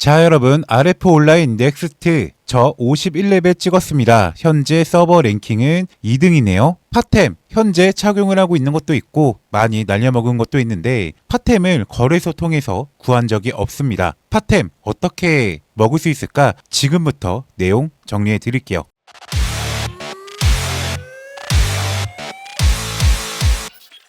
자 여러분 RF 온라인 넥스트 저 51레벨 찍었습니다. 현재 서버 랭킹은 2등이네요. 파템 현재 착용을 하고 있는 것도 있고 많이 날려먹은 것도 있는데 파템을 거래소 통해서 구한 적이 없습니다. 파템 어떻게 먹을 수 있을까? 지금부터 내용 정리해 드릴게요.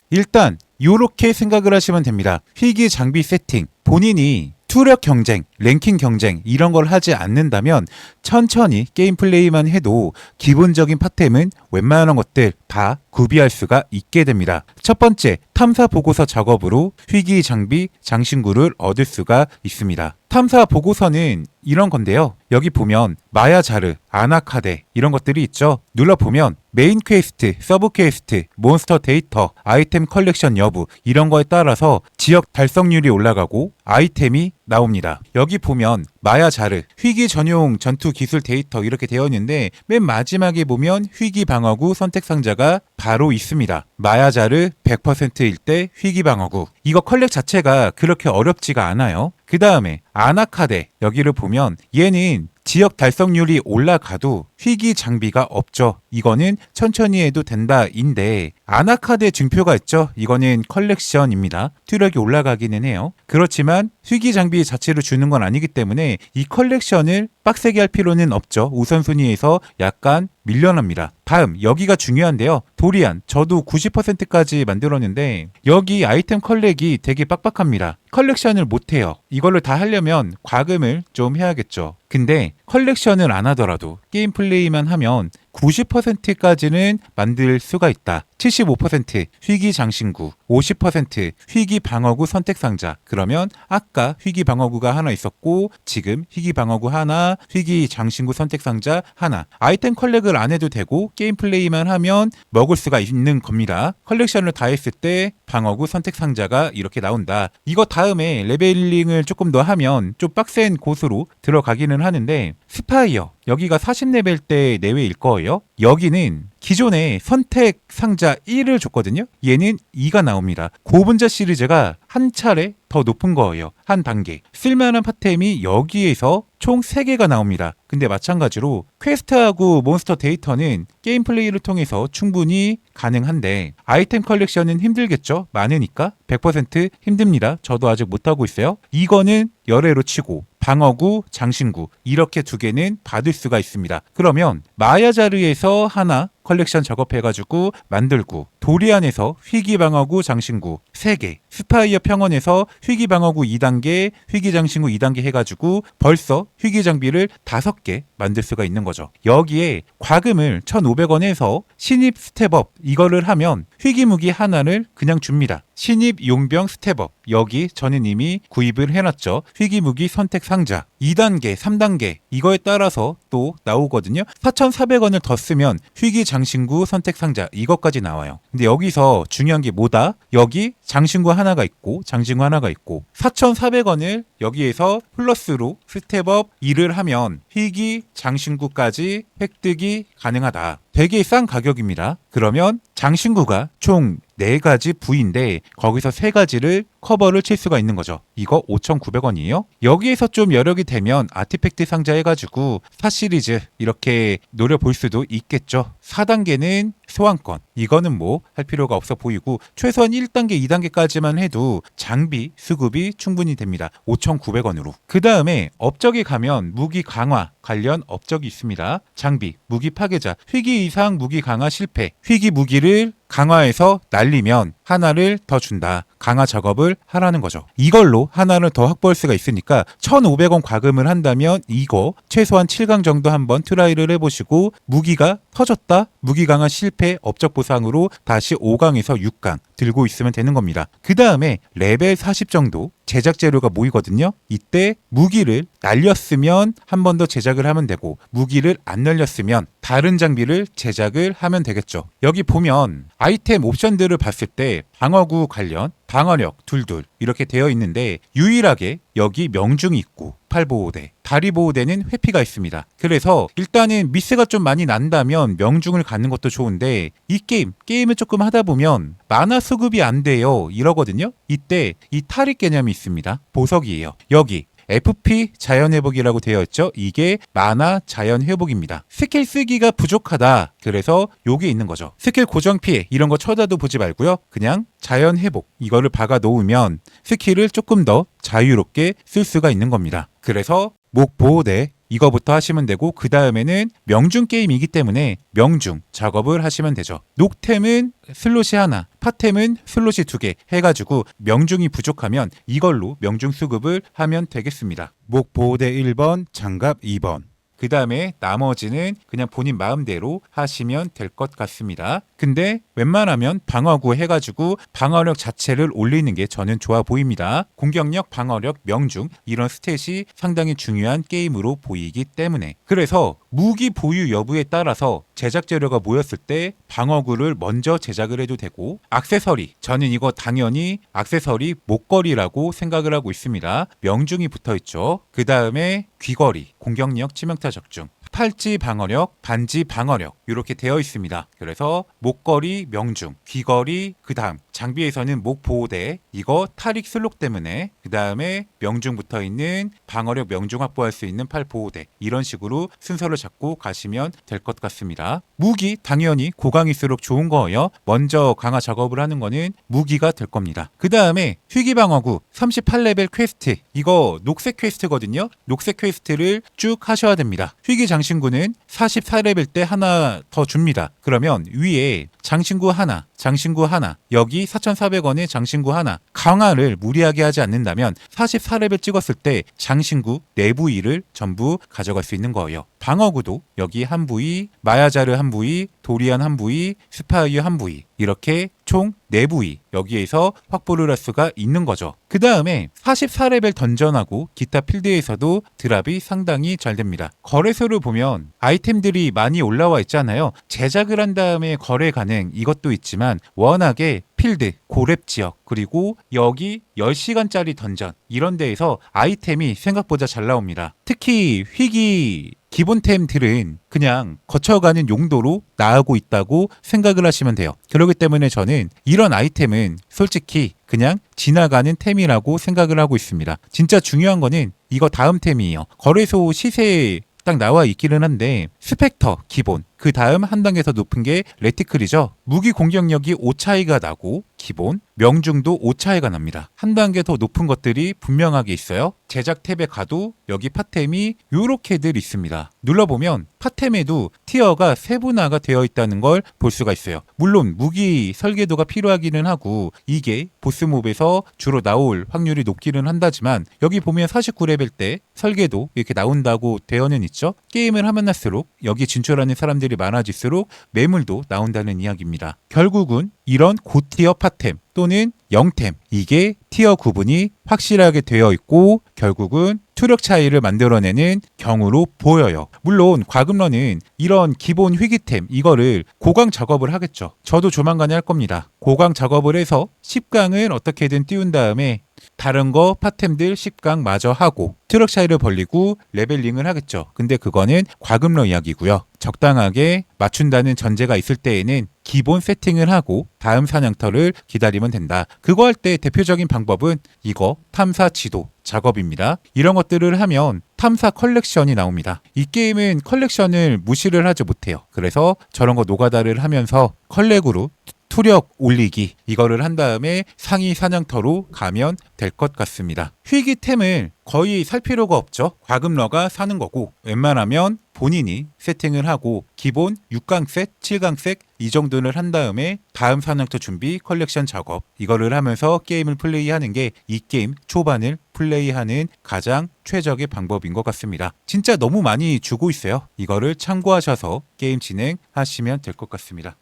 일단 요렇게 생각을 하시면 됩니다. 희귀 장비 세팅 본인이 투력 경쟁, 랭킹 경쟁 이런 걸 하지 않는다면 천천히 게임 플레이만 해도 기본적인 파템은 웬만한 것들 다 구비할 수가 있게 됩니다. 첫 번째, 탐사 보고서 작업으로 희귀 장비 장신구를 얻을 수가 있습니다. 탐사 보고서는 이런 건데요. 여기 보면 마야자르, 아나카데 이런 것들이 있죠. 눌러보면 메인 퀘스트, 서브 퀘스트, 몬스터 데이터, 아이템 컬렉션 여부 이런 거에 따라서 지역 달성률이 올라가고 아이템이 나옵니다. 여기 보면 마야자르, 희귀 전용 전투 기술 데이터 이렇게 되어 있는데 맨 마지막에 보면 희귀 방어구 선택 상자가 바로 있습니다. 마야자르 100%일 때 희귀 방어구. 이거 컬렉 자체가 그렇게 어렵지가 않아요. 그 다음에 아나카데 여기를 보면 얘는 지역 달성률이 올라가도 희귀 장비가 없죠. 이거는 천천히 해도 된다인데 아나카데 증표가 있죠. 이거는 컬렉션입니다. 투력이 올라가기는 해요. 그렇지만 희귀 장비 자체를 주는 건 아니기 때문에 이 컬렉션을 빡세게 할 필요는 없죠. 우선순위에서 약간 밀려납니다. 다음 여기가 중요한데요. 도리안 저도 90%까지 만들었는데 여기 아이템 컬렉이 되게 빡빡합니다. 컬렉션을 못해요. 이걸로 다 하려면 과금을 좀 해야겠죠. 근데 컬렉션을 안 하더라도 게임 플레이만 하면 90%까지는 만들 수가 있다. 75% 희귀 장신구, 50% 희귀 방어구 선택 상자. 그러면 아까 희귀 방어구가 하나 있었고 지금 희귀 방어구 하나, 희귀 장신구 선택 상자 하나. 아이템 컬렉을 안 해도 되고 게임 플레이만 하면 먹을 수가 있는 겁니다. 컬렉션을 다 했을 때 방어구 선택 상자가 이렇게 나온다. 이거 다음에 레벨링을 조금 더 하면 좀 빡센 곳으로 들어가기는 하는데 스파이어 여기가 40레벨 때 내외일 거예요. 여기는 기존에 선택 상자 1을 줬거든요. 얘는 2가 나옵니다. 고분자 시리즈가 한 차례 더 높은 거예요. 한 단계. 쓸만한 파템이 여기에서 총 3개가 나옵니다. 근데 마찬가지로 퀘스트하고 몬스터 데이터는 게임 플레이를 통해서 충분히 가능한데 아이템 컬렉션은 힘들겠죠? 많으니까 100% 힘듭니다. 저도 아직 못하고 있어요. 이거는 열애로 치고 방어구, 장신구 이렇게 두 개는 받을 수가 있습니다. 그러면 마야자르에서 하나 컬렉션 작업해가지고 만들고 도리안에서 희귀방어구 장신구 3개 스파이어 평원에서 희귀방어구 2단계 희귀장신구 2단계 해가지고 벌써 희귀장비를 5개 만들 수가 있는 거죠. 여기에 과금을 1,500원에서 신입 스텝업 이거를 하면 희귀무기 하나를 그냥 줍니다. 신입 용병 스텝업. 여기 저는 이미 구입을 해놨죠. 희귀무기 선택 상자 2단계 3단계 이거에 따라서 또 나오거든요. 4,400원을 더 쓰면 희귀 장신구 선택 상자 이것까지 나와요. 근데 여기서 중요한 게 뭐다? 여기 장신구 하나가 있고 장신구 하나가 있고 4,400원을 여기에서 플러스로 스텝업 2를 하면 희귀 장신구까지 획득이 가능하다 되게 싼 가격입니다 그러면 장신구가 총 4가지 부위인데 거기서 3가지를 커버를 칠 수가 있는 거죠. 이거 5,900원이에요. 여기에서 좀 여력이 되면 아티팩트 상자 해가지고 4 시리즈 이렇게 노려볼 수도 있겠죠. 4단계는 소환권. 이거는 뭐 할 필요가 없어 보이고 최소한 1단계, 2단계까지만 해도 장비 수급이 충분히 됩니다. 5,900원으로. 그 다음에 업적에 가면 무기 강화 관련 업적이 있습니다. 장비, 무기 파괴자, 희귀 이상 무기 강화 실패. 희귀 무기를 강화해서 날리면 하나를 더 준다. 강화 작업을 하라는 거죠. 이걸로 하나를 더 확보할 수가 있으니까 1,500원 과금을 한다면 이거 최소한 7강 정도 한번 트라이를 해보시고 무기가 터졌다? 무기 강화 실패 업적 보상으로 다시 5강에서 6강 들고 있으면 되는 겁니다. 그 다음에 레벨 40 정도 제작 재료가 모이거든요. 이때 무기를 날렸으면 한 번 더 제작을 하면 되고 무기를 안 날렸으면 다른 장비를 제작을 하면 되겠죠. 여기 보면 아이템 옵션들을 봤을 때 방어구 관련 방어력 둘둘 이렇게 되어 있는데 유일하게 여기 명중이 있고 팔보호대 다리 보호대는 회피가 있습니다. 그래서 일단은 미스가 좀 많이 난다면 명중을 갖는 것도 좋은데 이 게임 게임을 조금 하다 보면 만화 수급이 안 돼요 이러거든요. 이때 이 탈익 개념이 있습니다. 보석이에요. 여기 FP 자연 회복이라고 되어 있죠. 이게 만화 자연 회복입니다. 스킬 쓰기가 부족하다. 그래서 요게 있는 거죠. 스킬 고정 피해 이런 거 쳐다도 보지 말고요. 그냥 자연 회복 이거를 박아 놓으면 스킬을 조금 더 자유롭게 쓸 수가 있는 겁니다. 그래서 목 보호대 이거부터 하시면 되고 그 다음에는 명중 게임이기 때문에 명중 작업을 하시면 되죠. 녹템은 슬롯이 하나, 파템은 슬롯이 두 개 해가지고 명중이 부족하면 이걸로 명중 수급을 하면 되겠습니다. 목 보호대 1번, 장갑 2번. 그 다음에 나머지는 그냥 본인 마음대로 하시면 될 것 같습니다. 근데 웬만하면 방어구 해가지고 방어력 자체를 올리는 게 저는 좋아 보입니다. 공격력, 방어력, 명중 이런 스탯이 상당히 중요한 게임으로 보이기 때문에 그래서 무기 보유 여부에 따라서 제작 재료가 모였을 때 방어구를 먼저 제작을 해도 되고 악세서리 저는 이거 당연히 악세서리 목걸이라고 생각을 하고 있습니다. 명중이 붙어 있죠. 그 다음에 귀걸이, 공격력, 치명타 적중. 팔찌 방어력, 반지 방어력 이렇게 되어 있습니다. 그래서 목걸이 명중, 귀걸이 그다음 장비에서는 목 보호대 이거 탈익 슬록 때문에 그다음에 명중 붙어 있는 방어력 명중 확보할 수 있는 팔 보호대 이런 식으로 순서를 잡고 가시면 될 것 같습니다. 무기 당연히 고강일수록 좋은 거예요. 먼저 강화 작업을 하는 거는 무기가 될 겁니다. 그다음에 휘기 방어구 38레벨 퀘스트 이거 녹색 퀘스트거든요. 녹색 퀘스트를 쭉 하셔야 됩니다. 휘기 장 신구는 44레벨 때 하나 더 줍니다. 그러면 위에 장신구 하나, 장신구 하나, 여기 4,400원에 장신구 하나, 강화를 무리하게 하지 않는다면 44레벨 찍었을 때 장신구 내부 위를 전부 가져갈 수 있는 거예요. 방어구도 여기 한 부위, 마야자르 한 부위, 도리안 한 부위, 스파이어 한 부위 이렇게 총 4부위 여기에서 확보를 할 수가 있는 거죠. 그 다음에 44레벨 던전하고 기타 필드에서도 드랍이 상당히 잘 됩니다. 거래소를 보면 아이템들이 많이 올라와 있잖아요. 제작을 한 다음에 거래 가능 이것도 있지만 워낙에 필드, 고렙 지역, 그리고 여기 10시간짜리 던전 이런 데에서 아이템이 생각보다 잘 나옵니다. 특히 휘기 기본템들은 그냥 거쳐가는 용도로 나오고 있다고 생각을 하시면 돼요. 그렇기 때문에 저는 이런 아이템은 솔직히 그냥 지나가는 템이라고 생각을 하고 있습니다. 진짜 중요한 거는 이거 다음 템이에요. 거래소 시세에 딱 나와 있기는 한데 스펙터 기본 그 다음 한 단계 더 높은 게 레티클이죠. 무기 공격력이 5 차이가 나고 기본 명중도 5 차이가 납니다. 한 단계 더 높은 것들이 분명하게 있어요. 제작 탭에 가도 여기 파템이 요렇게들 있습니다. 눌러보면 파템에도 티어가 세분화가 되어 있다는 걸 볼 수가 있어요. 물론 무기 설계도가 필요하기는 하고 이게 보스몹에서 주로 나올 확률이 높기는 한다지만 여기 보면 49레벨 때 설계도 이렇게 나온다고 되어는 있죠. 게임을 하면 할수록 여기 진출하는 사람들이 많아질수록 매물도 나온다는 이야기입니다. 결국은 이런 고티어 파템 또는 영템 이게 티어 구분이 확실하게 되어 있고 결국은 투력 차이를 만들어내는 경우로 보여요. 물론 과금러는 이런 기본 희귀템 이거를 고강 작업을 하겠죠. 저도 조만간에 할 겁니다. 고강 작업을 해서 10강을 어떻게든 띄운 다음에 다른 거 파템들 10강 마저 하고 트럭 차이를 벌리고 레벨링을 하겠죠. 근데 그거는 과금러 이야기고요. 적당하게 맞춘다는 전제가 있을 때에는 기본 세팅을 하고 다음 사냥터를 기다리면 된다. 그거 할 때 대표적인 방법은 이거 탐사 지도 작업입니다. 이런 것들을 하면 탐사 컬렉션이 나옵니다. 이 게임은 컬렉션을 무시를 하지 못해요. 그래서 저런 거 노가다를 하면서 컬렉으로 투력 올리기 이거를 한 다음에 상위 사냥터로 가면 될 것 같습니다. 희귀템을 거의 살 필요가 없죠. 과금러가 사는 거고 웬만하면 본인이 세팅을 하고 기본 6강 셋, 7강 셋 이 정도를 한 다음에 다음 사냥터 준비 컬렉션 작업 이거를 하면서 게임을 플레이하는 게 이 게임 초반을 플레이하는 가장 최적의 방법인 것 같습니다. 진짜 너무 많이 주고 있어요. 이거를 참고하셔서 게임 진행하시면 될 것 같습니다.